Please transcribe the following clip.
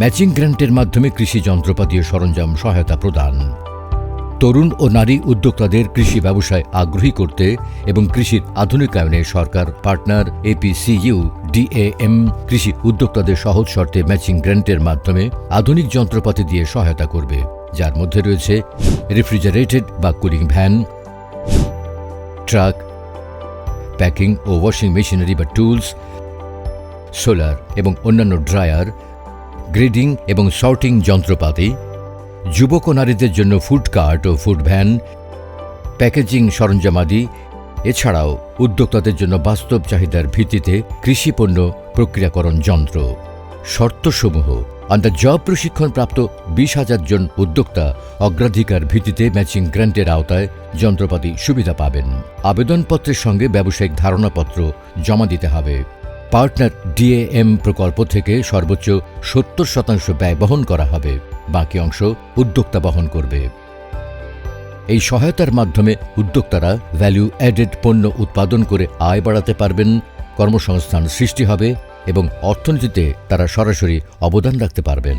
Matching গ্র্যান্টের মাধ্যমে কৃষি যন্ত্রপাতি ও সরঞ্জাম সহায়তা প্রদান। তরুণ ও নারী উদ্যোক্তাদের কৃষি ব্যবসায় আগ্রহী করতে এবং কৃষির আধুনিকায়নে সরকার পার্টনার এপিসিইউ ডিএএম কৃষি উদ্যোক্তাদের সহজ শর্তে ম্যাচিং গ্র্যান্টের মাধ্যমে আধুনিক যন্ত্রপাতি দিয়ে সহায়তা করবে। যার মধ্যে রয়েছে রেফ্রিজারেটেড বা কুলিং ভ্যান, ট্রাক, প্যাকিং ও ওয়াশিং মেশিনারি বা টুলস, সোলার এবং অন্যান্য ড্রায়ার গ্রেডিং এবং সর্টিং যন্ত্রপাতি, যুবক ও নারীদের জন্য ফুড কার্ট ও ফুড ভ্যান, প্যাকেজিং সরঞ্জামাদি এছাড়াও উদ্যোক্তাদের জন্য বাস্তব চাহিদার ভিত্তিতে কৃষিপণ্য প্রক্রিয়াকরণ যন্ত্র। শর্তসমূহ আন্ডার জব প্রশিক্ষণপ্রাপ্ত বিশ হাজার জন উদ্যোক্তা অগ্রাধিকার ভিত্তিতে ম্যাচিং গ্র্যান্টের আওতায় যন্ত্রপাতি সুবিধা পাবেন। আবেদনপত্রের সঙ্গে ব্যবসায়িক ধারণাপত্র জমা দিতে হবে। পার্টনার ডিএএম প্রকল্প থেকে সর্বোচ্চ সত্তর শতাংশ ব্যয় বহন করা হবে। বাকি অংশ উদ্যোক্তা বহন করবে। এই সহায়তার মাধ্যমে উদ্যোক্তারা ভ্যালু অ্যাডেড পণ্য উৎপাদন করে আয় বাড়াতে পারবেন, কর্মসংস্থান সৃষ্টি হবে এবং অর্থনীতিতে তারা সরাসরি অবদান রাখতে পারবেন।